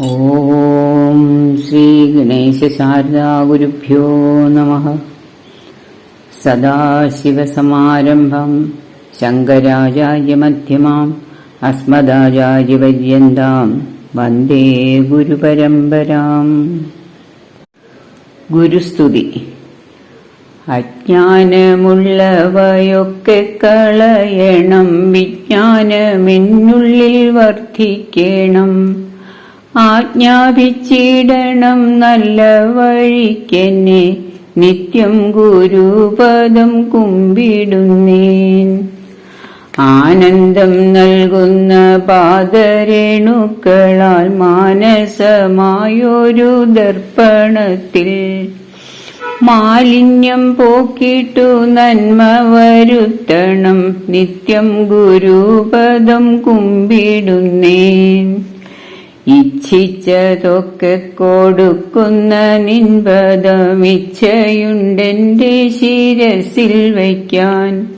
ഓം ശ്രീ ഗണേശ ശാരദാ ഗുരുഭ്യോ നമ. സദാശിവസമാരംഭം ശങ്കരാചാര്യമധ്യമാം അസ്മദാചാര്യപര്യന്താം വന്ദേ ഗുരുപരമ്പരാം. ഗുരുസ്തുതി. അജ്ഞാനമുള്ളവയൊക്കെ കളയണം വിജ്ഞാനമെന്നുള്ളിൽ വർദ്ധിക്കണം. ആജ്ഞാപിച്ചിടണം നല്ല വഴിക്കെന്നെ. നിത്യം ഗുരുപദം കുമ്പിടുന്നേൻ. ആനന്ദം നൽകുന്ന പാദരേണുക്കളാൽ മാനസമായൊരു ദർപ്പണത്തിൽ. മാലിന്യം പോക്കിട്ടു നന്മ വരുത്തണം. നിത്യം ഗുരുപദം കുമ്പിടുന്നേൻ. ഇച്ഛിച്ചതൊക്കെ കൊടുക്കുന്ന നിൻപദം ഇച്ഛയുണ്ടെന്റെ ശിരസിൽ വയ്ക്കാൻ.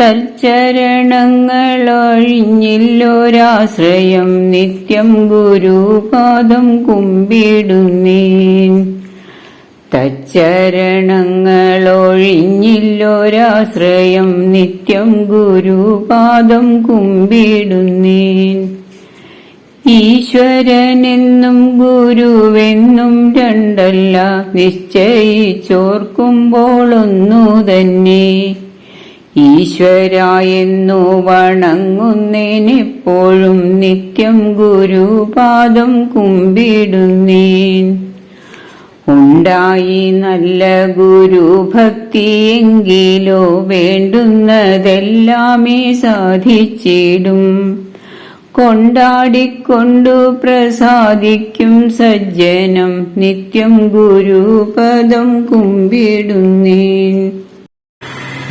തൽച്ചരണങ്ങളൊഴിഞ്ഞില്ലൊരാശ്രയം നിത്യം ഗുരുപാദം കുമ്പിടുന്നേൻ. തച്ചരണങ്ങളൊഴിഞ്ഞില്ലൊരാശ്രയം നിത്യം ഗുരുപാദം കുമ്പിടുന്നേൻ. ഈശ്വരനെന്നും ഗുരുവെന്നും രണ്ടല്ല നിശ്ചയിച്ചോർക്കുമ്പോൾ ഒന്നു തന്നെ. ഈശ്വരായെന്നു വണങ്ങുന്നേനെപ്പോഴും നിത്യം ഗുരുപാദം കുമ്പിടുന്നേൻ. ഉണ്ടായി നല്ല ഗുരുഭക്തിയെങ്കിലോ വേണ്ടുന്നതെല്ലാമേ സാധിച്ചിടും. കൊണ്ടാടിക്കൊണ്ടു പ്രസാദിക്കും സജ്ജനം. നിത്യം ഗുരുപദം കുമ്പിടുന്നേൻ.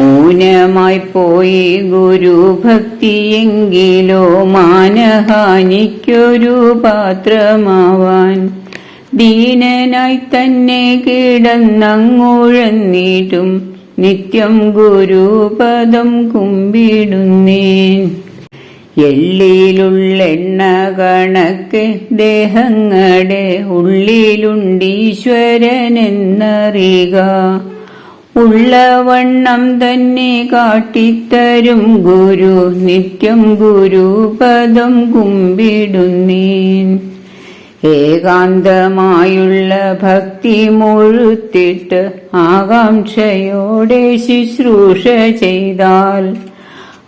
ഊനമായി പോയി ഗുരുഭക്തിയെങ്കിലോ മാനഹാനിക്കൊരു പാത്രമാവാൻ. ദീനനായി തന്നെ കിടന്നങ്ങുഴന്നിട്ടും നിത്യം ഗുരുപദം കുമ്പിടുന്നേൻ. എള്ളിയിലുള്ളെണ്ണ കണക്ക് ദേഹങ്ങളുടെ ഉള്ളിലുണ്ടീശ്വരനെന്നറിയുക. ഉള്ളവണ്ണം തന്നെ കാട്ടിത്തരും ഗുരു നിത്യം ഗുരുപദം കുമ്പിടുന്നേൻ. ഏകാന്തമായുള്ള ഭക്തി മുഴുത്തിട്ട് ആകാംക്ഷയോടെ ശുശ്രൂഷ ചെയ്താൽ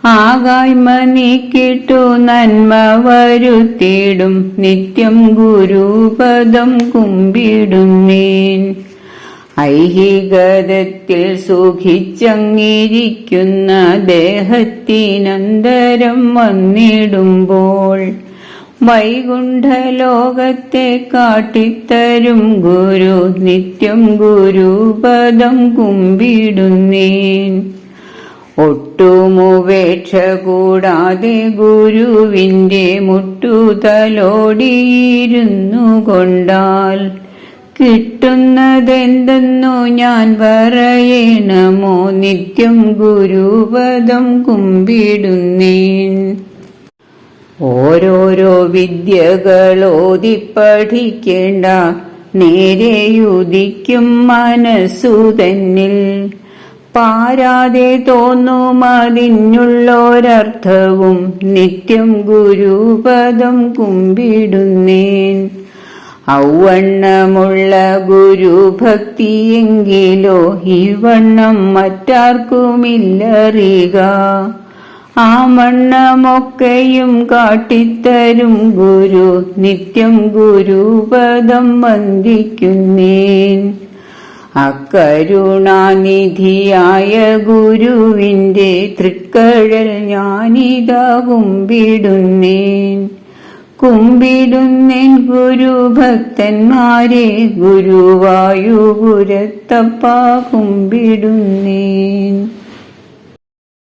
ആകായ്മ നീക്കിട്ടു നന്മ വരുത്തിയിടും. നിത്യം ഗുരുപദം കുമ്പിടുന്നേൻ. ഐഹികതത്തിൽ സുഖിച്ചങ്ങിരിക്കുന്ന ദേഹത്തിനന്തരം വന്നിടുമ്പോൾ വൈകുണ്ഠലോകത്തെ കാട്ടിത്തരും ഗുരു. നിത്യം ഗുരുപദം കുമ്പിടുന്നേൻ. ഒട്ടുമുപേക്ഷ കൂടാതെ ഗുരുവിന്റെ മുട്ടുതലോടിയിരുന്നു കൊണ്ടാൽ കിട്ടുന്നതെന്തെന്നു ഞാൻ പറയണമോ? നിത്യം ഗുരുപദം കുമ്പിടുന്നേൻ. ഓരോരോ വിദ്യകളോതി പഠിക്കേണ്ട നേരെയുദിക്കും മനസ്സു തന്നിൽ. പാരാതെ തോന്നും അതിനുള്ളോരർത്ഥവും നിത്യം ഗുരുപദം കുമ്പിടുന്നേൻ. ഔവണ്ണമുള്ള ഗുരുഭക്തിയെങ്കിലോ ഈ വണ്ണം മറ്റാർക്കുമില്ലറിയുക. ആ മണ്ണമൊക്കെയും കാട്ടിത്തരും ഗുരു നിത്യം ഗുരുപദം വന്ദിക്കുന്നേൻ. അക്കരുണാനിധിയായ ഗുരുവിന്റെ തൃക്കഴൽ ഞാനിതാ കുമ്പിടുന്നേൻ. കുമ്പിടുന്നേൻ ഗുരുഭക്തന്മാരെ ഗുരുവായുപുരത്തപ്പ കുമ്പിടുന്നേൻ.